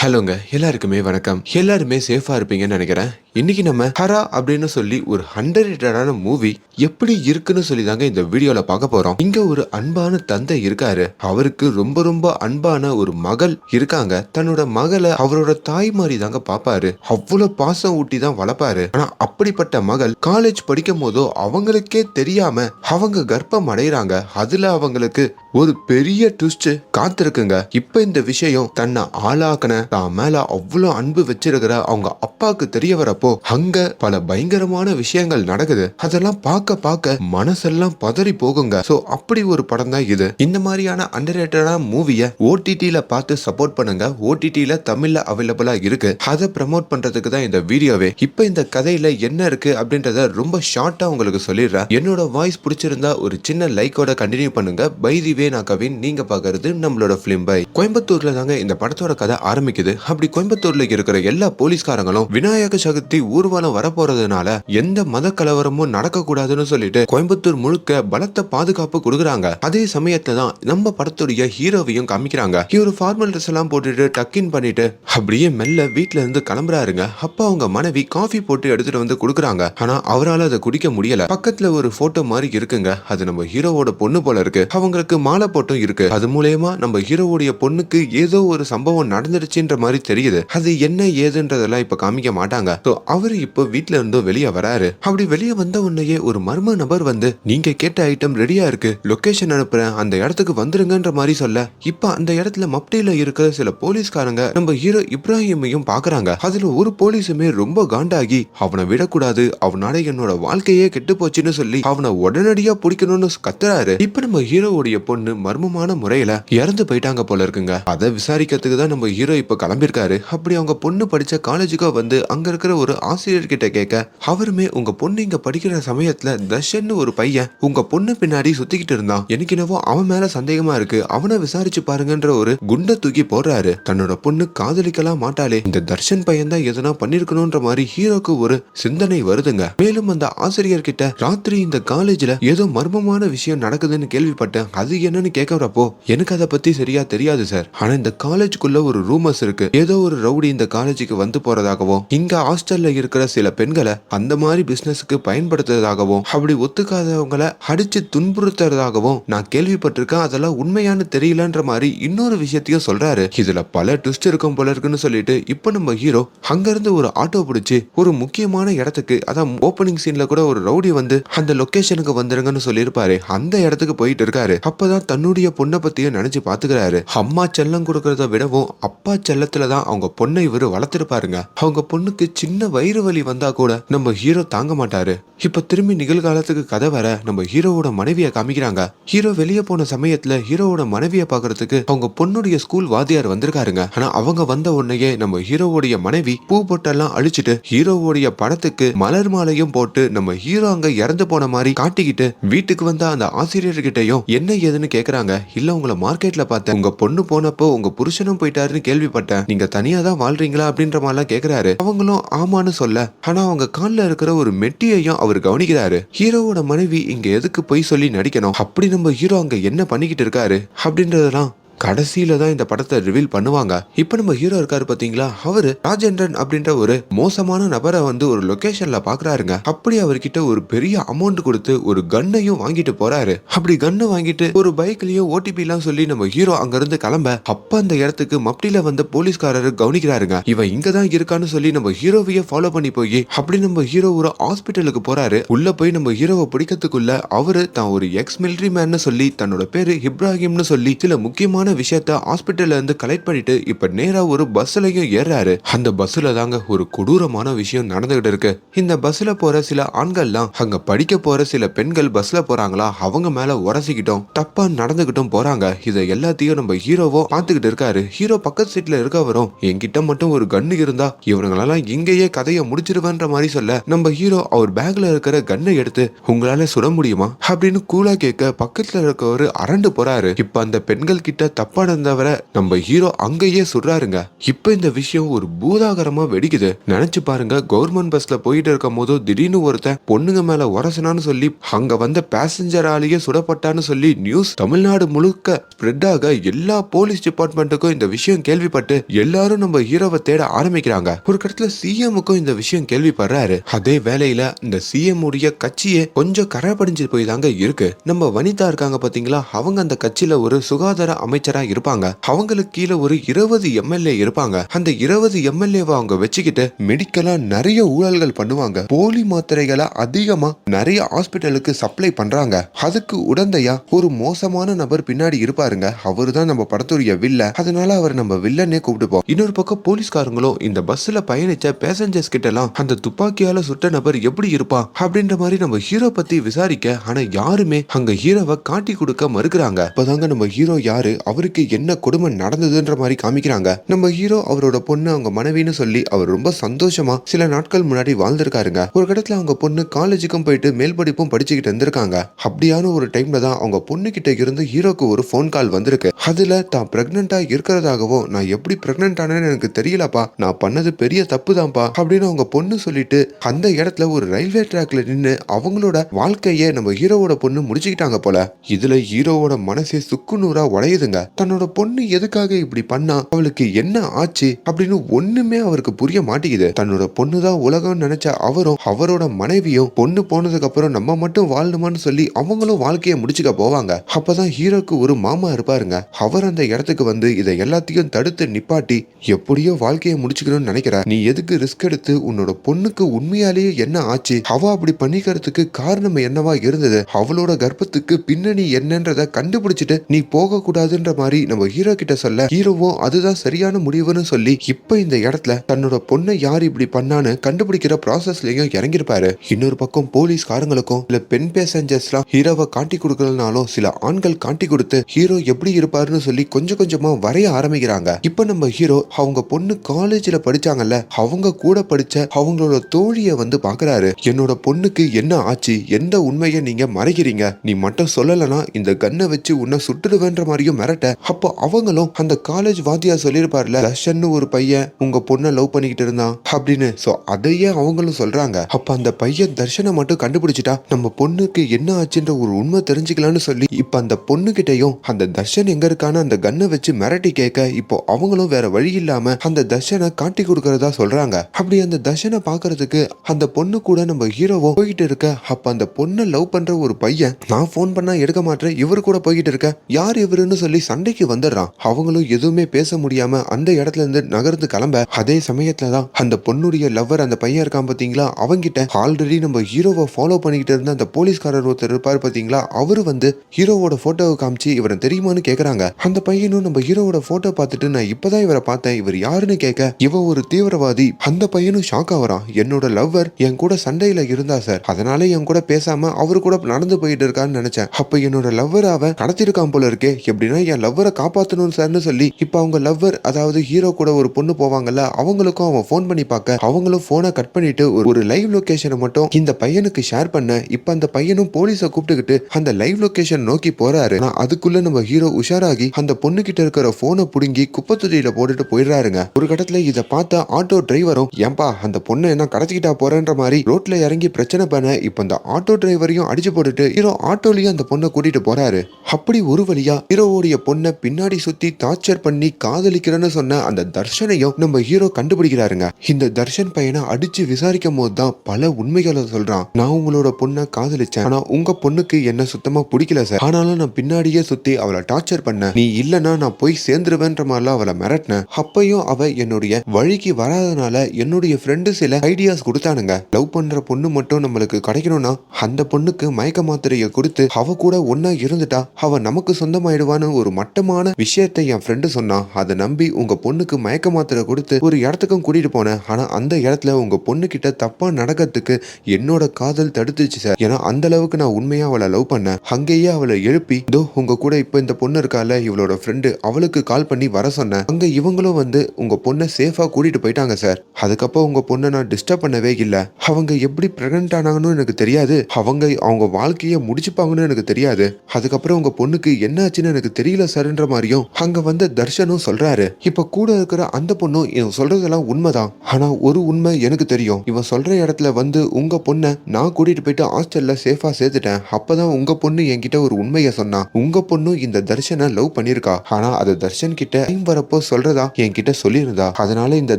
ஹலோங்க எல்லாருக்குமே வணக்கம். எல்லாருமே சேஃபாக இருப்பீங்கன்னு நினைக்கிறேன். இன்னைக்கு நம்ம ஹரா அப்படின்னு சொல்லி ஒரு ஹண்ட்ரடான மூவி எப்படி இருக்குன்னு சொல்லி தாங்க இந்த வீடியோல பார்க்க போறோம். இங்க ஒரு அன்பான தந்தை இருக்காரு. அவருக்கு ரொம்ப ரொம்ப அன்பான ஒரு மகள் இருக்காங்க. தன்னோட மகளை அவரோட தாய் மாதிரி தாங்க பாப்பாரு. அவ்வளவு பாசம் ஊட்டி தான் வளர்ப்பாரு. ஆனா அப்படிப்பட்ட மகள் காலேஜ் படிக்கும் போதோ அவங்களுக்கே தெரியாம அவங்க கர்ப்பம் அடைகிறாங்க அதுல அவங்களுக்கு ஒரு பெரிய ட்விஸ்ட் காத்திருக்குங்க. இப்ப இந்த விஷயம் தன்னை ஆளாக்குன தான் மேல அவ்வளவு அன்பு வச்சிருக்கிற அவங்க அப்பாவுக்கு தெரிய வரப்போ அங்க பல பயங்கரமான விஷயங்கள் நடக்குது. அதெல்லாம் பார்க்க பார்க்க மனசெல்லாம் பதறி போகுங்க. சோ அப்படி ஒரு படம் தான் இது. இந்த மாதிரியான அண்டர்ரேட்டடான மூவியை ஓடிடியில பார்த்து சப்போர்ட் பண்ணுங்க. ஓடிடியில தமிழ்ல அவைலபிளா இருக்கு. அதை ப்ரமோட் பண்றதுக்கு தான் இந்த வீடியோவே இப்போ இந்த கதையில என்ன இருக்கு அப்படின்றத ரொம்ப ஷார்ட்டா உங்களுக்கு சொல்லிடுறேன். என்னோட வாய்ஸ் பிடிச்சிருந்தா ஒரு சின்ன லைக்கோட கண்டினியூ பண்ணுங்க. பை தி வே நான் கவின். நீங்க பாக்குறது நம்மளோட பிலிம் பை கோயம்புத்தூர்ல தாங்க இந்த படத்தோட கதை ஆரம்பிக்குது. அப்படி கோயம்புத்தூர்ல இருக்கிற எல்லா போலீஸ்காரங்களும் விநாயக சதுர்த்தி ஊர்வலம் வரப்போறதுனால எந்த மத கலவரமும் நடக்க கூடாதுன்னு சொல்லிட்டு கோயம்புத்தூர் முழுக்க பலத்த பாதுகாப்பு கொடுக்குறாங்க. அதே சமயத்துல தான் நம்ம படத்துடைய ஹீரோவையும் காமிக்கிறாங்க. இவரு ஃபார்மல் ட்ரெஸ் எல்லாம் போட்டுட்டு டக்கின் பண்ணிட்டு அப்படியே மெல்ல வீட்டுல இருந்து கிளம்புறாருங்க. அப்ப அவங்க மனைவி காஃபி போட்டு எடுத்துட்டு வந்து கொடுக்குறாங்க. ஆனா அவரால அதை குடிக்க முடியல. பக்கத்துல ஒரு போட்டோ மாதிரி இருக்குங்க. அது நம்ம ஹீரோவோட பொண்ணு போல இருக்கு. அவங்களுக்கு மாலை போட்டும் இருக்கு. அது மூலயமா நம்ம ஹீரோவுடைய பொண்ணுக்கு ஏதோ ஒரு சம்பவம் நடந்துருச்சுன்ற மாதிரி தெரியுது. அது என்ன ஏதுன்றதெல்லாம் இப்ப காமிக்க மாட்டாங்க. சோ அவரு இப்போ வீட்டுல இருந்தோ வெளியே வராரு. அப்படி வெளியே வந்த உடனேயே ஒரு மர்ம நபர் வந்து நீங்க கேட்ட ஐட்டம் ரெடியா இருக்கு. லொகேஷன் அனுப்புறேன். அந்த இடத்துக்கு வந்துருங்கன்ற மாதிரி சொல்ல. இப்ப அந்த இடத்துல மப்டியில இருக்கிற சில போலீஸ்காரங்க நம்ம ஹீரோ இப்ராஹிமையும் பாக்குறாங்க. அதுல ஒரு போலீஸுமே ரொம்ப காண்டாகி அவனை விடக்கூடாது. அவனால என்னோட வாழ்க்கையே கெட்டு போச்சுன்னு சொல்லி அவனை உடனடியா பிடிக்கணும்னு கத்துறாரு. இப்ப நம்ம ஹீரோவுடைய பொண்ணு மர்மமான முறையில இறந்து போயிட்டாங்க போல இருக்குங்க. அதை விசாரிக்கிறதுக்கு தான் நம்ம ஹீரோ இப்ப கிளம்பியிருக்காரு. அப்படி அவங்க பொண்ணு படிச்ச காலேஜுக்கு வந்து அங்க இருக்கிற ஒரு ஆசிரியர் கிட்ட கேட்க அவருமே உங்க பொண்ணு இங்க படிக்கிற சமயத்துல தர்ஷன் ஒரு பையன் உங்க பொண்ணு பின்னாடி சுத்திக்கிட்டு இருந்தான். எனக்கு என்னவோ அவன் மேல சந்தேகமா இருக்கு. அவனை விசாரிச்சு பாருங்கன்ற ஒரு குண்டை தூக்கி போடுறாரு. தன்னோட பொண்ணு காதலிக்கலாம் மாட்டாளே. இந்த தர்ஷன் பையன் தான் எதனா பண்ணிருக்கணும்ன்ற மாதிரி ஹீரோக்கு ஒரு சிந்தனை வருதுங்க. மேலும் அந்த ஆசிரியர் கிட்ட ராத்திரி இந்த காலேஜ்ல ஏதோ மர்மமான விஷயம் நடக்குதுன்னு கேள்விப்பட்டேன். அது என்னன்னு கேட்கறப்போ எனக்கு அதை பத்தி சரியா தெரியாது சார். ஆனா இந்த காலேஜ்க்குள்ள ஒரு ரூமர்ஸ் இருக்கு. ஏதோ ஒரு ரவுடி இந்த காலேஜுக்கு வந்து போறதாகவும் இங்க ஹாஸ்டல் ஹாஸ்டல்ல இருக்கிற சில பெண்களை அந்த மாதிரி பிசினஸ்க்கு பயன்படுத்துறதாகவும் அப்படி ஒத்துக்காதவங்களை அடிச்சு துன்புறுத்துறதாகவும் நான் கேள்விப்பட்டிருக்கேன். அதெல்லாம் உண்மையானு தெரியலன்ற மாதிரி இன்னொரு விஷயத்தையும் சொல்றாரு. இதுல பல ட்விஸ்ட் இருக்கும் போல இருக்குன்னு சொல்லிட்டு இப்போ நம்ம ஹீரோ அங்கிருந்து ஒரு ஆட்டோ பிடிச்சி ஒரு முக்கியமான இடத்துக்கு அதான் ஓப்பனிங் சீன்ல கூட ஒரு ரவுடி வந்து அந்த லொகேஷனுக்கு வந்துருங்கன்னு சொல்லியிருப்பாரு. அந்த இடத்துக்கு போயிட்டு இருக்காரு. அப்பதான் தன்னுடைய பொண்ணை பத்தியும் நினைச்சு பாத்துக்கிறாரு. அம்மா செல்லம் கொடுக்கறத விடவும் அப்பா செல்லத்துல தான் அவங்க பொண்ணை இவரு வளர்த்திருப்பாருங்க. அவங்க பொண்ணுக்கு சின்ன வயிறு வலி வந்தா கூட நம்ம ஹீரோ தாங்க மாட்டாரு. இப்ப திரும்பி நிகழ்காலத்துக்கு கதை வர நம்ம ஹீரோவோட மனைவியை காமிக்கிறாங்க. ஹீரோ வெளியே போன சமயத்துல ஹீரோவோட மனைவியை பாக்குறதுக்கு அவங்க பொண்ணுடைய ஸ்கூல் வாத்தியார் வந்திருக்காருங்க. ஆனா அவங்க வந்த உடனேயே நம்ம ஹீரோவுடைய மனைவி பூ பொட்டெல்லாம் அழிச்சிட்டு ஹீரோவுடைய படத்துக்கு மலர் மாலையும் போட்டு நம்ம ஹீரோ அங்க இறந்து போன மாதிரி காட்டிக்கிட்டு வீட்டுக்கு வந்த அந்த ஆசிரியர்கிட்டயும் என்ன ஏதுன்னு கேக்குறாங்க. இல்ல உங்களை மார்க்கெட்ல பார்த்தேன். உங்க பொண்ணு போனப்போ உங்க புருஷனும் போயிட்டாருன்னு கேள்விப்பட்டேன். நீங்க தனியா தான் வாழ்றீங்களா அப்படின்ற மாதிரிலாம் கேக்குறாரு. அவங்களும் ஆமா ஆமான்னு சொல்ல ஆனா அவங்க கால்ல இருக்கிற ஒரு மெட்டியையும் அவர் கவனிக்கிறாரு. ஹீரோவோட மனைவி இங்க எதுக்கு பொய் சொல்லி நடிக்கணும்? அப்படி நம்ம ஹீரோ அங்க என்ன பண்ணிக்கிட்டு இருக்காரு? அப்படின்றதெல்லாம் கடைசியில தான் இந்த படத்தை ரிவீல் பண்ணுவாங்க. இப்போ நம்ம ஹீரோ இருக்காரு பாத்தீங்களா? அவரு ராஜேந்திரன் அப்படின்ற ஒரு மோசமான நபரை வந்து ஒரு லொகேஷன்ல பாக்குறாருங்க. அப்படி அவர்கிட்ட ஒரு பெரிய அமௌண்ட் கொடுத்து ஒரு கன்னையும் வாங்கிட்டு போறாரு. அப்படி கன்னு வாங்கிட்டு ஒரு பைக்லயும் ஓடிபி எல்லாம் சொல்லி நம்ம ஹீரோ அங்க இருந்து கிளம்ப அப்ப அந்த இடத்துக்கு மப்டியில வந்த போலீஸ்காரரு கவனிக்கிறாருங்க. இவன் இங்க தான் இருக்கான்னு சொல்லி நம்ம ஹீரோவையே ஃபாலோ பண்ணி போய் அப்படி நம்ம ஹீரோ ஒரு ஹாஸ்பிட்டலுக்கு போறாரு. உள்ள போய் நம்ம ஹீரோவை பிடிக்கிறதுக்குள்ள அவரு தான் ஒரு எக்ஸ் மிலிட்ரி மேன் சொல்லி தன்னோட பேரு இப்ராஹிம்னு சொல்லி சில முக்கியமான விஷயத்த ஹாஸ்பிட்டல்ல இருந்து கலெக்ட் பண்ணிட்டு இப்ப நேரா ஒரு பஸ்லயும் ஏறாரு அந்த பஸ்ல தாங்க ஒரு கொடூரமான விஷயம் நடந்துகிட்டு இருக்கு. இந்த பஸ்ல போற சில ஆண்கள்லாம் அங்க படிக்க போற சில பெண்கள் பஸ்ல போறாங்களா அவங்க மேல உரசிக்கிட்டோம் தப்பா நடந்துகிட்டும் போறாங்க. இதை எல்லாத்தையும் நம்ம ஹீரோவோ பாத்துக்கிட்டு இருக்காரு. ஹீரோ பக்கத்து சீட்ல இருக்கவரும் என்கிட்ட மட்டும் ஒரு கன்னு இருந்தா இவனுங்களெல்லாம் இங்கேயே கதையை முடிச்சிருவேன்ற மாதிரி சொல்ல நம்ம ஹீரோ அவர் பேக்ல இருக்கிற கன்னை எடுத்து உங்களால சுட முடியுமா? அப்படின்னு கூலா கேட்க பக்கத்துல இருக்கவரு அரண்டு போறாரு. இப்ப அந்த பெண்கள் கிட்ட தப்பா நடந்தவரை நம்ம ஹீரோ அங்கேயே சுடுறாருங்க. இப்ப இந்த விஷயம் ஒரு பூதாகரமா வெடிக்குது. நினைச்சு பாருங்க கவர்மெண்ட் பஸ்ல போயிட்டு இருக்கும் போது திடீர்னு ஒருத்தன் பொண்ணுங்க மேல உரசனான்னு சொல்லி அங்க வந்த பேசஞ்சராலேயே சுடப்பட்டான்னு சொல்லி நியூஸ் தமிழ்நாடு முழுக்க ஸ்ப்ரெட் ஆக எல்லா போலீஸ் டிபார்ட்மெண்ட்டுக்கும் இந்த விஷயம் கேள்விப்பட்டு எல்லாரும் நம்ம ஹீரோவை தேட ஆரம்பிக்கிறாங்க. ஒரு கட்டத்துல சிஎம்முக்கும் இந்த விஷயம் கேள்விப்படுறாரு. அதே வேலையில இந்த சிஎம் உடைய கட்சியே கொஞ்சம் கரப்படிஞ்சு போய் தாங்க இருக்கு. நம்ம வனிதா இருக்காங்க பாத்தீங்களா? அவங்க அந்த கட்சியில ஒரு சுகாதார அமைச்சர் இருப்பாங்க. அவங்களுக்கு கீழே ஒரு இருபது எம்எல்ஏ இருப்பாங்க. அந்த இருபது எம்எல்ஏவை அவங்க வச்சுக்கிட்டு மெடிக்கலா நிறைய ஊழல்கள் பண்ணுவாங்க. போலி மாத்திரைகளை அதிகமா நிறைய ஹாஸ்பிட்டலுக்கு சப்ளை பண்றாங்க. அதுக்கு உடந்தையா ஒரு மோசமான நபர் பின்னாடி இருப்பாருங்க. அவரு தான் நம்ம படத்துடைய வில்ல. அதனால அவர் நம்ம வில்லனே கூப்பிட்டுப்போம். இன்னொரு பக்கம் போலீஸ்காரங்களும் இந்த பஸ்ல பயணிச்ச பேசஞ்சர்ஸ் கிட்ட எல்லாம் அந்த துப்பாக்கியால சுட்ட நபர் எப்படி இருப்பா அப்படின்ற மாதிரி நம்ம ஹீரோ பத்தி விசாரிக்க ஆனா யாருமே அங்க ஹீரோவை காட்டி கொடுக்க மறுக்கிறாங்க. இப்பதாங்க நம்ம ஹீரோ யாரு? அவருக்கு என்ன கொடுமை நடந்ததுன்ற மாதிரி காமிக்கிறாங்க. நம்ம ஹீரோ அவரோட பொண்ணு அவங்க மனைவின்னு சொல்லி அவர் ரொம்ப சந்தோஷமா சில நாட்கள் முன்னாடி வாழ்ந்திருக்காருங்க. ஒரு இடத்துல அவங்க பொண்ணு காலேஜுக்கும் போயிட்டு மேல் படிப்பும் படிச்சுக்கிட்டு இருந்திருக்காங்க. அப்படியான ஒரு டைம்ல தான் அவங்க பொண்ணு கிட்ட இருந்து ஹீரோக்கு ஒரு ஃபோன் கால் வந்திருக்கு. அதுல தான் பிரெக்னண்டா இருக்கிறதாகவும் நான் எப்படி பிரெக்னென்ட் ஆனேன்னு எனக்கு தெரியலப்பா. நான் பண்ணது பெரிய தப்பு தான்ப்பா அப்படின்னு அவங்க பொண்ணு சொல்லிட்டு அந்த இடத்துல ஒரு ரயில்வே ட்ராக்ல நின்று அவங்களோட வாழ்க்கையை நம்ம ஹீரோவோட பொண்ணு முடிச்சுக்கிட்டாங்க போல. இதுல ஹீரோவோட மனசே சுக்குநூறா உடையுதுங்க. தன்னோட பொண்ணு எதுக்காக இப்படி பண்ணா? அவளுக்கு என்ன ஆச்சு? அப்படின்னு ஒண்ணுமே அவருக்கு புரிய மாட்டேங்குது. தன்னோட பொண்ணுதான் உலகம் உலகம்னு நினைச்ச அவரும் அவரோட மனைவியும் பொண்ணு போனதுக்கு அப்புறம் நம்ம மட்டும் வாழணுமான்னு சொல்லி அவங்களும் வாழ்க்கையை முடிச்சுக்க போவாங்க. அப்பதான் ஹீரோக்கு ஒரு மாமா இருப்பாருங்க. அவர் அந்த இடத்துக்கு வந்து இதை எல்லாத்தையும் தடுத்து நிப்பாட்டி எப்படியோ வாழ்க்கையை முடிச்சுக்கணும்னு நினைக்கிற. நீ எதுக்கு ரிஸ்க் எடுத்து உன்னோட பொண்ணுக்கு உண்மையாலேயே என்ன ஆச்சு? அவ அப்படி பண்ணிக்கிறதுக்கு காரணம் என்னவா இருந்தது? அவளோட கர்ப்பத்துக்கு பின்னணி என்னன்றத கண்டுபிடிச்சிட்டு நீ போக கூடாதுன்ற மாதிரி நம்ம ஹீரோ கிட்ட சொல்ல ஹீரோவும் அதுதான் சரியான முடிவுன்னு சொல்லி இப்ப இந்த இடத்துல தன்னோட பொண்ணை யார் இப்படி பண்ணான்னு கண்டுபிடிக்கிற ப்ராசஸ்லயும் இறங்கியிருப்பாரு. இன்னொரு பக்கம் போலீஸ்காரங்களுக்கும் இல்ல பெண் பேசஞ்சர்ஸ்லாம் ஹீரோவை காட்டி கொடுக்கலனாலும் சில ஆண்கள் காட்டி கொடுத்து ஹீரோ எப்படி இருப்பாருன்னு சொல்லி கொஞ்சம் கொஞ்சமா வரைய ஆரம்பிக்கிறாங்க. இப்ப நம்ம ஹீரோ அவங்க பொண்ணு காலேஜ்ல படிச்சாங்கல்ல அவங்க கூட படிச்ச அவங்களோட தோழிய வந்து பாக்குறாரு. என்னோட பொண்ணுக்கு என்ன ஆச்சு? எந்த உண்மையை நீங்க மறைக்கிறீங்க? நீ மட்டும் சொல்லலனா இந்த கண்ணை வச்சு உன்னை சுட்டுடுவேன்ற மாதிரியும் மிரட்டு அப்போ அவங்களும் அந்த காலேஜ் வாத்தியார் சொல்லியிருப்பார்ல தர்ஷன்னு ஒரு பையன் உங்க பொண்ணை லவ் பண்ணிக்கிட்டு இருந்தான் அப்படின்னு. சோ அதையே அவங்களும் சொல்றாங்க. அப்ப அந்த பையன் தர்ஷனை மட்டும் கண்டுபிடிச்சிட்டா நம்ம பொண்ணுக்கு என்ன ஆச்சுன்ற ஒரு உண்மை தெரிஞ்சுக்கலாம்னு சொல்லி இப்ப அந்த பொண்ணு கிட்டையும் அந்த தர்ஷன் எங்க இருக்கான அந்த கன்னை வச்சு மிரட்டி கேட்க இப்போ அவங்களும் வேற வழி இல்லாம அந்த தர்ஷனை காட்டி கொடுக்கறதா சொல்றாங்க. அப்படி அந்த தர்ஷனை பாக்குறதுக்கு அந்த பொண்ணு கூட நம்ம ஹீரோவும் போயிட்டு இருக்க அப்ப அந்த பொண்ணை லவ் பண்ற ஒரு பையன் நான் போன் பண்ணா எடுக்க மாட்டேன் இவரு கூட போய்கிட்டு இருக்க யார் இவருன்னு சொல்லி சண்டைக்கு வந்துடுறான். அவங்களும் எதுவுமே பேச முடியாம அந்த இடத்துல இருந்து நகர்ந்து கிளம்ப அதே சமயத்துல தான் அந்த பொண்ணுடைய லவ்வர் அந்த பையன் இருக்கான் பாத்தீங்களா? அவங்கிட்ட ஆல்ரெடி நம்ம ஹீரோவை ஃபாலோ பண்ணிக்கிட்டு இருந்த அந்த போலீஸ்காரர் ஒருத்தர் இருப்பாரு பாத்தீங்களா? அவரு வந்து ஹீரோவோட போட்டோவை காமிச்சு இவரை தெரியுமான்னு கேக்குறாங்க. அந்த பையனும் நம்ம ஹீரோவோட போட்டோ பார்த்துட்டு நான் இப்பதான் இவரை பார்த்தேன் இவர் யாருன்னு கேட்க இவ ஒரு தீவிரவாதி. அந்த பையனும் ஷாக் ஆகிறான். என்னோட லவ்வர் என் கூட சண்டையில இருந்தா சார் அதனால என் கூட பேசாம அவரு கூட நடந்து போயிட்டு இருக்கான்னு நினைச்சேன். அப்ப என்னோட லவ்வர் அவன் கடத்திருக்கான் போல இருக்கே எப்படின்னா என் லவ்வரை காப்பாற்றணும் சார்னு சொல்லி இப்போ அவங்க லவ்வர் அதாவது ஹீரோ கூட ஒரு பொண்ணு போவாங்கல்ல அவங்களுக்கும் அவன் ஃபோன் பண்ணி பார்க்க அவங்களும் ஃபோனை கட் பண்ணிட்டு ஒரு- ஒரு லைவ் லொக்கேஷனை மட்டும் இந்த பையனுக்கு ஷேர் பண்ண இப்போ அந்த பையனும் போலீஸை கூப்பிட்டுக்கிட்டு அந்த லைவ் லொக்கேஷன் நோக்கி போறாரு. ஆனா அதுக்குள்ள நம்ம ஹீரோ உஷாராகி அந்த பொண்ணு கிட்ட இருக்கிற போனை புடுங்கி குப்பத்தொட்டியில போட்டுட்டு போயிடுறாருங்க. ஒரு கட்டத்தில் இதை பார்த்த ஆட்டோ டிரைவரும் ஏன்பா அந்த பொண்ணு என்ன கடத்திக்கிட்டா போறன்ற மாதிரி ரோட்ல இறங்கி பிரச்சனை பண்ண இப்போ அந்த ஆட்டோ டிரைவரையும் அடிச்சு போட்டுட்டு ஹீரோ ஆட்டோலயும் அந்த பொண்ணை கூட்டிட்டு போறாரு. அப்படி ஒரு வழியா ஹீரோவுடைய பொண்ணை பின்னாடி சுத்தி டார்ச்சர் பண்ணி காதலிக்கிறேன்னு சொன்ன அந்த தர்ஷனையும் நம்ம ஹீரோ கண்டுபிடிக்கிறாருங்க. இந்த தர்ஷன் பையனை அடிச்சு விசாரிக்கும் போது தான் பல உண்மைகளை சொல்றான். நான் உங்களோட பொண்ணை காதலிச்சேன். ஆனா உங்க பொண்ணுக்கு என்ன சுத்தமா பிடிக்கல சார் ஆனாலும் நான் பின்னாடியே சுத்தி அவளை டார்ச்சர் பண்ண நீ இல்லனா நான் போய் சேர்ந்துருவேன்ற மாதிரிலாம் அவளை மிரட்டினேன். அப்பையும் அவ என்னுடைய வழிக்கு வராதனால என்னுடைய ஃப்ரெண்டு சில ஐடியாஸ் கொடுத்தானுங்க. லவ் பண்ற பொண்ணு மட்டும் நம்மளுக்கு கிடைக்கணும்னா அந்த பொண்ணுக்கு மயக்க மாத்திரையை கொடுத்து அவ கூட ஒன்னா இருந்துட்டா அவ நமக்கு சொந்தமாயிடுவான்னு ஒரு மட்டமான விஷயத்தை என் ஃப்ரெண்டு சொன்னான் அதை நம்பி உங்க பொண்ணுக்கு மயக்க மாத்திரை கொடுத்து ஒரு இடத்துக்கும் கூட்டிட்டு போனேன். ஆனா அந்த இடத்துல உங்க பொண்ணு கிட்ட தப்பா நடக்கிறதுக்கு என்னோட காதல் தடுத்துச்சு சார் ஏன்னா அந்த அளவுக்கு நான் உண்மையா அவளை லவ் பண்ணேன். அங்கேயே அவளை எழுப்பி இதோ உங்க கூட இப்ப இந்த பொண்ணு இருக்கால இவளோட ஃப்ரெண்டு அவளுக்கு கால் பண்ணி வர சொன்னேன். அங்க இவங்களும் வந்து உங்க பொண்ணை சேஃபா கூட்டிட்டு போயிட்டாங்க சார் அதுக்கப்புறம் உங்க பொண்ணை நான் டிஸ்டர்ப் பண்ணவே இல்லை. அவங்க எப்படி பிரெக்னென்ட் ஆனாங்கன்னு எனக்கு தெரியாது. அவங்க அவங்க வாழ்க்கையை முடிச்சுப்பாங்கன்னு எனக்கு தெரியாது. அதுக்கப்புறம் உங்க பொண்ணுக்கு என்ன ஆச்சுன்னு எனக்கு தெரியல சார்ன்ற மாதிரியும் அங்க வந்த தர்ஷனும் சொல்றாரு. இப்ப கூட இருக்கிற அந்த பொண்ணும் இவன் சொல்றதெல்லாம் உண்மைதான். ஆனா ஒரு உண்மை எனக்கு தெரியும். இவன் சொல்ற இடத்துல வந்து உங்க பொண்ணை நான் கூட்டிட்டு போயிட்டு ஹாஸ்டல்ல சேஃபா சேர்த்துட்டேன். அப்பதான் உங்க பொண்ணு என்கிட்ட ஒரு உண்மையை சொன்னா. உங்க பொண்ணும் இந்த தர்ஷனை லவ் பண்ணிருக்கா ஆனா அது தர்ஷன் கிட்ட டைம் வரப்போ சொல்றதா என்கிட்ட சொல்லியிருந்தா. அதனால இந்த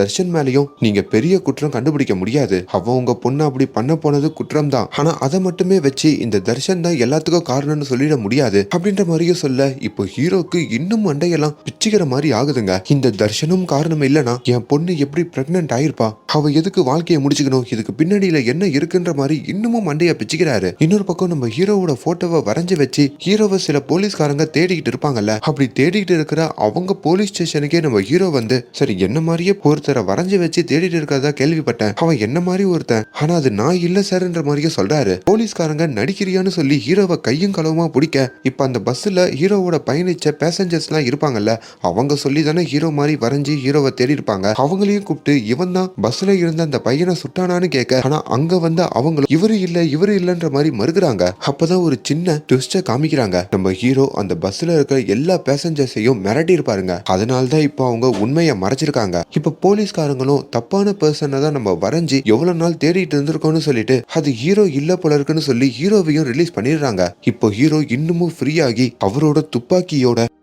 தர்ஷன் மேலையும் நீங்க பெரிய குற்றம் கண்டுபிடிக்க முடியாது. அவன் உங்க பொண்ணு அப்படி பண்ண போனது குற்றம் தான் ஆனா அதை மட்டுமே வச்சு இந்த தர்ஷன் தான் எல்லாத்துக்கும் காரணம்னு சொல்லிட முடியாது. அப்படின்ற மாதிரியும் சொல்ல இப்போ ஹீரோக்கு இன்னும் மண்டையெல்லாம் பிச்சுக்கிற மாதிரி ஆகுதுங்க. இந்த தர்ஷனும் காரணம் இல்லனா என் பொண்ணு எப்படி பிரெக்னென்ட் ஆயிருப்பா? அவ எதுக்கு வாழ்க்கையை முடிச்சுக்கணும்? இதுக்கு பின்னாடியில என்ன இருக்குன்ற மாதிரி இன்னமும் மண்டைய பிச்சுக்கிறாரு. இன்னொரு பக்கம் நம்ம ஹீரோவோட போட்டோவை வரைஞ்சு வச்சு ஹீரோவை சில போலீஸ்காரங்க தேடிக்கிட்டு இருப்பாங்கல்ல. அப்படி தேடிக்கிட்டு இருக்கிற அவங்க போலீஸ் ஸ்டேஷனுக்கே நம்ம ஹீரோ வந்து சரி என்ன மாதிரியே ஒருத்தரை வரைஞ்சு வச்சு தேடிட்டு இருக்கிறதா கேள்விப்பட்டேன். அவன் என்ன மாதிரி ஒருத்தன்? ஆனா அது நான் இல்ல சார்ன்ற மாதிரியே சொல்றாரு. போலீஸ்காரங்க நடிக்கிறியான்னு சொல்லி ஹீரோவை கையும் களவுமா பிடிக்க இப்ப அந்த பஸ்ல ஹீரோவோட பயணிச்ச பேசஞ்சர்ஸ் எல்லாம் இருப்பாங்கல்ல அவங்க சொல்லி தானே ஹீரோ மாதிரி வரைஞ்சி ஹீரோவை தேடி இருப்பாங்க அவங்களையும் கூப்பிட்டு இவன் தான் பஸ்ல இருந்த அந்த பையனை சுட்டானான்னு கேட்க ஆனா அங்க வந்து அவங்களும் இவரு இல்ல இவரு இல்லன்ற மாதிரி மறுக்கிறாங்க. அப்பதான் ஒரு சின்ன ட்விஸ்ட காமிக்கிறாங்க. நம்ம ஹீரோ அந்த பஸ்ல இருக்கிற எல்லா பேசஞ்சர்ஸையும் மிரட்டி இருப்பாருங்க அதனால தான் இப்போ அவங்க உண்மையை மறைச்சிருக்காங்க. இப்ப போலீஸ்காரங்களும் தப்பான பர்சனை தான் நம்ம வரைஞ்சி எவ்வளவு நாள் தேடிட்டு இருந்திருக்கோம்னு சொல்லிட்டு அது ஹீரோ இல்ல போல இருக்குன்னு சொல்லி ஹீரோவையும் ரிலீஸ் பண்ணிடுறாங்க. இப்போ ஹீரோ இன்னமும் ஃப்ரீ ஆகி அவரோட dioda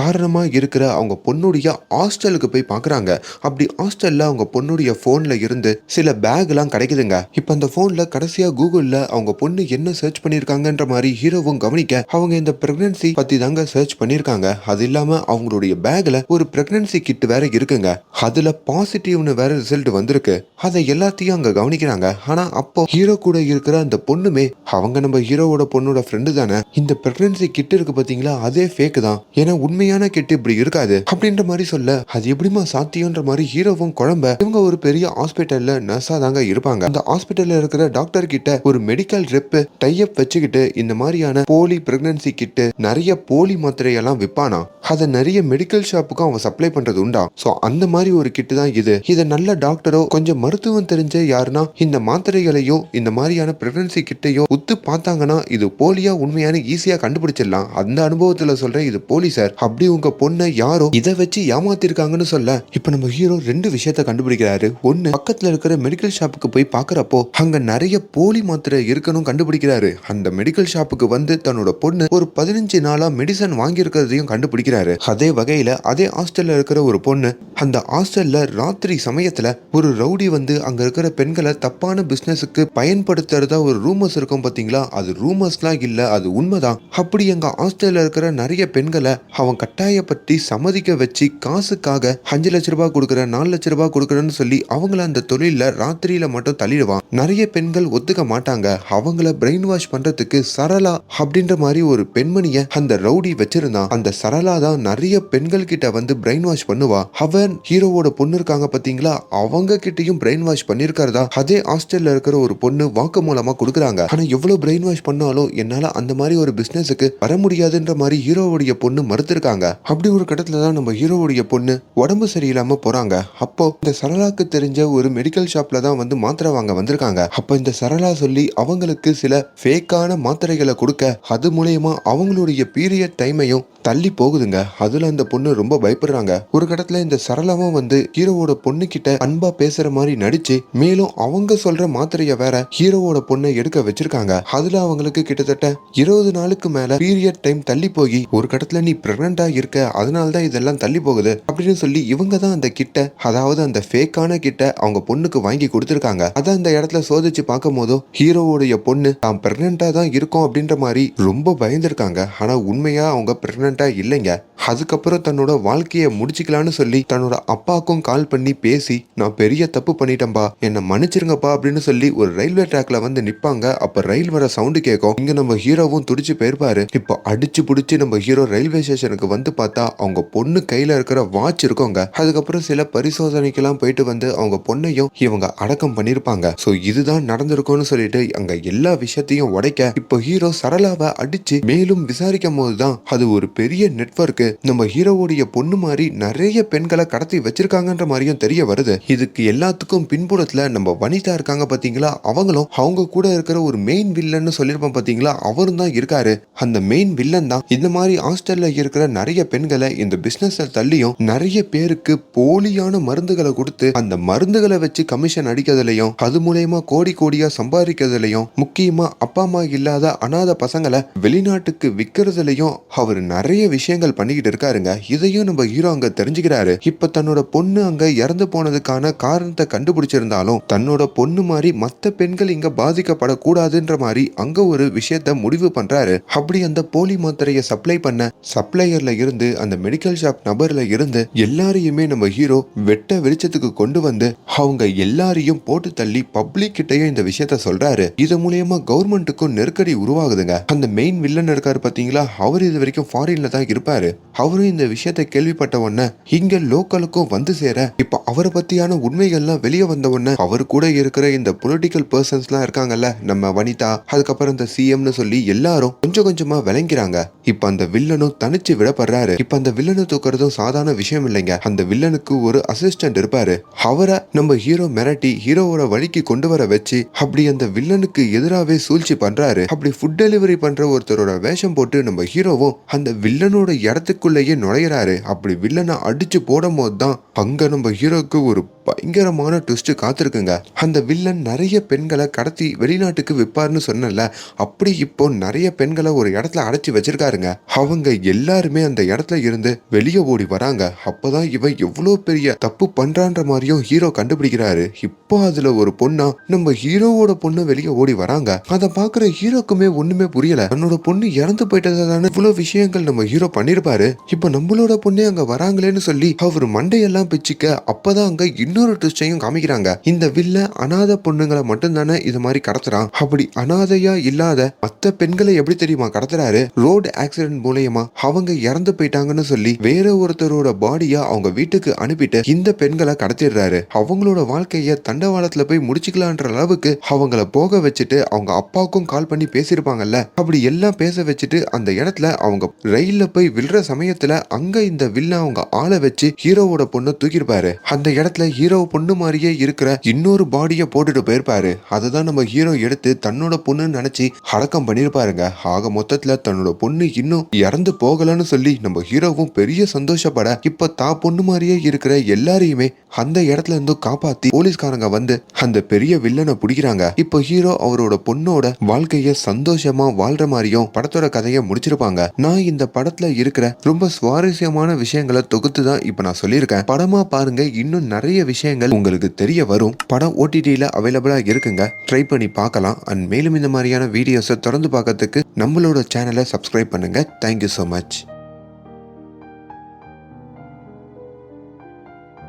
காரணமாக இருக்கிற அவங்க பொண்ணுடைய ஹாஸ்டலுக்கு போய் பார்க்குறாங்க அப்படி ஹாஸ்டலில் அவங்க பொண்ணுடைய ஃபோனில் இருந்து சில பேக்லாம் கிடைக்குதுங்க. இப்போ அந்த ஃபோனில் கடைசியாக கூகுளில் அவங்க பொண்ணு என்ன சர்ச் பண்ணியிருக்காங்கன்ற மாதிரி ஹீரோவும் கவனிக்க அவங்க இந்த ப்ரெக்னன்சி பற்றி தாங்க சர்ச் பண்ணியிருக்காங்க அது இல்லாமல் அவங்களுடைய பேக்கில் ஒரு ப்ரெக்னன்சி கிட் வேற இருக்குங்க. அதில் பாசிட்டிவ்னு வேற ரிசல்ட் வந்திருக்கு. அதை எல்லாத்தையும் அங்கே கவனிக்கிறாங்க. ஆனால் அப்போ ஹீரோ கூட இருக்கிற அந்த பொண்ணுமே அவங்க நம்ம ஹீரோவோட பொண்ணோட ஃப்ரெண்டு தானே. இந்த ப்ரெக்னன்சி கிட் இருக்கு பார்த்தீங்களா அதே ஃபேக் தான். ஏன்னா உண்மையான கெட்டு இப்படி இருக்காது. அப்படின்ற மாதிரி சொல்ல அது எப்படிமா சாத்தியம்ன்ற மாதிரி ஹீரோவும் குழம்ப இவங்க ஒரு பெரிய ஹாஸ்பிட்டல்ல நர்ஸா தாங்க இருப்பாங்க. அந்த ஹாஸ்பிட்டல்ல இருக்கிற டாக்டர் கிட்ட ஒரு மெடிக்கல் ரெப் டைப் வச்சுக்கிட்டு இந்த மாதிரியான போலி பிரெக்னன்சி கிட்டு நிறைய போலி மாத்திரையெல்லாம் விற்பானா அதை நிறைய மெடிக்கல் ஷாப்புக்கும் அவன் சப்ளை பண்றது உண்டா? சோ அந்த மாதிரி ஒரு கிட்டு தான் இது. இதை நல்ல டாக்டரோ கொஞ்சம் மருத்துவம் தெரிஞ்ச யாருன்னா இந்த மாத்திரைகளையோ இந்த மாதிரியான பிரெக்னன்சி கிட்டையோ உத்து பார்த்தாங்கன்னா இது போலியா உண்மையான ஈஸியா கண்டுபிடிச்சிடலாம். அந்த அனுபவத்துல சொல்றேன் இது போலி சார் அப்படி உங்க பொண்ணை யாரோ இதை வச்சு ஏமாத்திருக்காங்கன்னு சொல்ல இப்ப நம்ம ஹீரோ ரெண்டு விஷயத்த கண்டுபிடிக்கிறாரு. ஒண்ணு பக்கத்துல இருக்கிற மெடிக்கல் ஷாப்புக்கு போய் பாக்குறப்போ அங்க நிறைய போலி மாத்திரை இருக்கணும் கண்டுபிடிக்கிறாரு. அந்த மெடிக்கல் ஷாப்புக்கு வந்து தன்னோட பொண்ணு ஒரு பதினஞ்சு நாளா மெடிசன் வாங்கியிருக்கிறதையும் கண்டுபிடிக்கிறாரு. அதே வகையில அதே ஹாஸ்டல்ல இருக்கிற ஒரு பொண்ணு அந்த ஹாஸ்டல்ல ராத்திரி சமயத்துல ஒரு ரவுடி வந்து அங்க இருக்கிற பெண்களை தப்பான பிசினஸுக்கு பயன்படுத்துறதா ஒரு ரூமர்ஸ் இருக்கும் பாத்தீங்களா? அது ரூமர்ஸ்லாம் இல்ல அது உண்மைதான். அப்படி எங்க ஹாஸ்டல்ல இருக்கிற நிறைய பெண்களை அவன் கட்டாயப்படுத்தி சம்மதிக்க வச்சு காசுக்காக அஞ்சு லட்ச ரூபாய் கொடுக்குறேன் நாலு லட்ச ரூபாய் கொடுக்குறேன்னு சொல்லி அவங்கள அந்த தொழில ராத்திரியில மட்டும் தள்ளிடுவான். நிறைய பெண்கள் ஒத்துக்க மாட்டாங்க. அவங்கள பிரெயின் வாஷ் பண்றதுக்கு சரளா அப்படின்ற மாதிரி ஒரு பெண்மணிய அந்த ரவுடி வச்சிருந்தான். அந்த சரளா தான் நிறைய பெண்கள் கிட்ட வந்து பிரெயின் வாஷ் பண்ணுவா. அவன் ஹீரோவோட பொண்ணு இருக்காங்க பாத்தீங்களா? அவங்க கிட்டயும் பிரெயின் வாஷ் பண்ணிருக்கிறதா? அதே ஹாஸ்டல்ல இருக்கிற ஒரு பொண்ணு வாக்கு மூலமா கொடுக்குறாங்க. ஆனா எவ்வளவு பிரெயின் வாஷ் பண்ணாலும் என்னால அந்த மாதிரி ஒரு பிசினஸுக்கு வர முடியாதுன்ற மாதிரி ஹீரோவுடைய பொண்ணு மறுத்திருக்காங்க அப்படி ஒரு கட்டத்துல தான் நம்ம ஹீரோவுடைய பொண்ணு உடம்பு சரியில்லாம போறாங்க. அப்போ இந்த சரளாக்கு தெரிஞ்ச ஒரு மெடிக்கல் ஷாப்ல தான் வந்து மாத்திரை வாங்க வந்திருக்காங்க. அப்ப இந்த சரளா சொல்லி அவங்களுக்கு சில ஃபேக்கான மாத்திரைகளை கொடுக்க அது மூலயமா அவங்களுடைய பீரியட் டைமையும் தள்ளி போகுதுங்க. அதுல அந்த பொண்ணு ரொம்ப பயப்படுறாங்க. ஒரு கட்டத்துல இந்த சரளாவும் வந்து ஹீரோவோட பொண்ணு கிட்ட அன்பா பேசுற மாதிரி நடிச்சு மேலும் அவங்க சொல்ற மாத்திரைய வேற ஹீரோவோட பொண்ணை எடுக்க வச்சிருக்காங்க. அதுல அவங்களுக்கு கிட்டத்தட்ட இருபது நாளுக்கு மேல பீரியட் டைம் தள்ளி போய் ஒரு கட்டத்துல நீ பிரெக்னண்டா இருக்க அதனால தான் இதெல்லாம் தள்ளி போகுது அப்படின்னு சொல்லி இவங்க தான் அந்த கிட்ட அதாவது அந்த ஃபேக்கான கிட்ட அவங்க பொண்ணுக்கு வாங்கி கொடுத்துருக்காங்க. அதான் அந்த இடத்துல சோதிச்சு பார்க்கும் போதும் ஹீரோவோடைய பொண்ணு தான் பிரெக்னண்டா தான் இருக்கும் அப்படின்ற மாதிரி ரொம்ப பயந்துருக்காங்க. ஆனால் உண்மையாக அவங்க பிரெக்னண்டா இல்லைங்க. அதுக்கப்புறம் தன்னோட வாழ்க்கையை முடிச்சுக்கலான்னு சொல்லி தன்னோட அப்பாவுக்கும் கால் பண்ணி பேசி நான் பெரிய தப்பு பண்ணிட்டேன்பா என்னை மன்னிச்சிருங்கப்பா அப்படின்னு சொல்லி ஒரு ரயில்வே ட்ராக்ல வந்து நிப்பாங்க. அப்ப ரயில் வர சவுண்டு கேட்கும். இங்க நம்ம ஹீரோவும் துடிச்சு போயிருப்பாரு. இப்போ அடிச்சு புடிச்சு நம்ம ஹீரோ ரயில்வே ஸ்டேஷனுக்கு வந்து பார்த்தா அவங்க பொண்ணு கையில் இருக்கிற வாட்ச் இருக்கோங்க. அதுக்கப்புறம் சில பரிசோதனைக்கெல்லாம் போயிட்டு வந்து அவங்க பொண்ணையும் இவங்க அடக்கம் பண்ணியிருப்பாங்க ஸோ இதுதான் நடந்திருக்கும்னு சொல்லிட்டு அங்க எல்லா விஷயத்தையும் உடைக்க இப்போ ஹீரோ சரளாவை அடிச்சு மேலும் விசாரிக்கும் போது தான் அது ஒரு பெரிய நெட்வொர்க் நம்ம ஹீரோவுடைய பொண்ணு மாதிரி நிறைய பெண்களை கடத்தி வச்சிருக்காங்கன்ற மாதிரியும் தெரிய வருது. இதுக்கு எல்லாத்துக்கும் பின்புலத்துல நம்ம வனிதா இருக்காங்க பாத்தீங்களா? அவங்களும் அவங்க கூட இருக்கிற ஒரு மெயின் வில்லன்னு சொல்லியிருப்போம் பாத்தீங்களா? அவரும் தான் இருக்காரு. அந்த மெயின் வில்லன் தான் இந்த மாதிரி ஹாஸ்டல்ல இருக்கிற நிறைய பெண்களை இந்த பிசினஸ்ல தள்ளியும் நிறைய பேருக்கு போலியான மருந்துகளை கொடுத்து அந்த மருந்துகளை வச்சு கமிஷன் அடிக்கிறதுலையும் அது மூலயமா கோடி கோடியா சம்பாதிக்கிறதுலையும் முக்கியமா அப்பா அம்மா இல்லாத அனாதை பசங்களை வெளிநாட்டுக்கு விற்கிறதுலையும் அவர் நிறைய விஷயங்கள் பண்ணிக்கிட்டு இருக்காருங்க. இதையும் நம்ம ஹீரோ அங்க தெரிஞ்சுக்கிறாரு. இப்ப தன்னோட பொண்ணு அங்க இறந்து போனதுக்கான காரணத்தை கண்டுபிடிச்சிருந்தாலும் தன்னோட பொண்ணு மாதிரி மற்ற பெண்கள் இங்க பாதிக்கப்படக்கூடாதுன்ற மாதிரி அங்க ஒரு விஷயத்த முடிவு பண்றாரு. அப்படி அந்த போலி மாத்திரையை சப்ளை பண்ண சப்ளையர் சப்ளையர்ல இருந்து அந்த மெடிக்கல் ஷாப் நபர்ல இருந்து எல்லாரையுமே நம்ம ஹீரோ வெட்ட வெளிச்சத்துக்கு கொண்டு வந்து அவங்க எல்லாரையும் போட்டு தள்ளி பப்ளிக் கிட்டயும் இந்த விஷயத்த சொல்றாரு. இது மூலியமா கவர்மெண்ட்டுக்கும் நெருக்கடி உருவாகுதுங்க. அந்த மெயின் வில்லன் இருக்காரு பாத்தீங்களா? அவர் இது வரைக்கும் ஃபாரின்ல தான் இருப்பாரு. அவரும் இந்த விஷயத்த கேள்விப்பட்ட உடனே இங்க லோக்கலுக்கும் வந்து சேர இப்ப அவரை பத்தியான உண்மைகள்லாம் வெளியே வந்த உடனே அவர் கூட இருக்கிற இந்த பொலிட்டிக்கல் பர்சன்ஸ் எல்லாம் இருக்காங்கல்ல நம்ம வனிதா அதுக்கப்புறம் இந்த சிஎம்னு சொல்லி எல்லாரும் கொஞ்சம் கொஞ்சமா விளங்கிறாங்க. இப்ப அந்த வில்லனும் தனிச்சு விட கஷ்டப்படுறாரு. இப்ப அந்த வில்லனை தூக்குறதும் சாதாரண விஷயம் இல்லைங்க. அந்த வில்லனுக்கு ஒரு அசிஸ்டன்ட் இருப்பாரு. அவரை நம்ம ஹீரோ மிரட்டி ஹீரோவோட வழிக்கு கொண்டு வர வச்சு அப்படி அந்த வில்லனுக்கு எதிராகவே சூழ்ச்சி பண்றாரு. அப்படி ஃபுட் டெலிவரி பண்ற ஒருத்தரோட வேஷம் போட்டு நம்ம ஹீரோவும் அந்த வில்லனோட இடத்துக்குள்ளேயே நுழையிறாரு. அப்படி வில்லனை அடிச்சு போடும் போது தான் அங்க நம்ம ஹீரோக்கு ஒரு பயங்கரமான ட்விஸ்ட் காத்திருக்குங்க. அந்த வில்லன் நிறைய பெண்களை கடத்தி வெளிநாட்டுக்கு விற்பார்னு சொன்னல அப்படி இப்போ நிறைய பெண்களை ஒரு இடத்துல அடைச்சி வச்சிருக்காருங்க. அவங்க எல்லாருமே அந்த இடத்துல இருந்து வெளியே ஓடி வராங்க. அப்பதான் இவன் எவ்வளோ பெரிய தப்பு பண்றான்ற மாதிரியும் ஹீரோ கண்டுபிடிக்கிறாரு. இப்போ அதுல ஒரு பொண்ணா நம்ம ஹீரோவோட பொண்ணு வெளியே ஓடி வராங்க. அதை பாக்குற ஹீரோக்குமே ஒண்ணுமே புரியல. தன்னோட பொண்ணு இறந்து போயிட்டதான இவ்வளவு விஷயங்கள் நம்ம ஹீரோ பண்ணிருப்பாரு. இப்ப நம்மளோட பொண்ணே அங்க வராங்களேன்னு சொல்லி அவர் மண்டையெல்லாம் பிச்சுக்க அப்பதான் அங்க இன்னொரு ட்விஸ்டையும் காமிக்கிறாங்க. இந்த வில்ல அனாதை பொண்ணுங்களை மட்டும்தானே இது மாதிரி கடத்துறான். அப்படி அனாதையா இல்லாத மத்த பெண்களை எப்படி தெரியுமா கடத்துறாரு? ரோடு ஆக்சிடென்ட் மூலியமா அவங்க இறந்து போயிட்டாங்கன்னு சொல்லி வேற ஒருத்தரோட பாடியா அவங்க வீட்டுக்கு அனுப்பிட்டு இந்த பெண்களை கடத்திடுறாரு. அவங்களோட வாழ்க்கைய தண்டவாளத்துல போய் முடிச்சுக்கலான்ற அளவுக்கு அவங்கள போக வச்சுட்டு அவங்க அப்பாவுக்கும் கால் பண்ணி பேசியிருப்பாங்கல்ல? அப்படி எல்லாம் பேச வச்சுட்டு அந்த இடத்துல அவங்க ரயில்ல போய் விழுற சமயத்துல அங்க இந்த வில்ல அவங்க ஆளை வச்சு ஹீரோவோட பொண்ணு தூக்கியிருப்பாரு. அந்த இடத்துல ஹீரோ பொண்ணு மாதிரியே இருக்கிற இன்னொரு பாடியை போட்டுட்டு போயிருப்பாரு. அதை தான் நம்ம ஹீரோ எடுத்து தன்னோட பொண்ணுன்னு நினைச்சு அடக்கம் பண்ணியிருப்பாருங்க. ஆக மொத்தத்துல தன்னோட பொண்ணு இன்னும் இறந்து போகலன்னு சொல்லி நம்ம ஹீரோவும் பெரிய சந்தோஷப்பட இப்ப தா பொண்ணு மாதிரியே இருக்கிற எல்லாரையுமே அந்த இடத்துல இருந்து காப்பாத்தி போலீஸ்காரங்க வந்து அந்த பெரிய வில்லனை பிடிக்கிறாங்க. இப்போ ஹீரோ அவரோட பொண்ணோட வாழ்க்கைய சந்தோஷமா வாழ்ற மாதிரியும் படத்தோட கதையை முடிச்சிருப்பாங்க. நான் இந்த படத்துல இருக்கிற ரொம்ப சுவாரஸ்யமான விஷயங்களை தொகுத்து தான் இப்ப நான் சொல்லியிருக்கேன். படமா பாருங்க இன்னும் நிறைய விஷயங்கள் உங்களுக்கு தெரிய வரும். படம் ஓடிடியில் அவைலபிளா இருக்குங்க. ட்ரை பண்ணி பார்க்கலாம். அண்ட் மேலும் இந்த மாதிரியான வீடியோஸை தொடர்ந்து பார்க்கறதுக்கு நம்மளோட சேனலை சப்ஸ்கிரைப் பண்ணுங்க. Thank you so much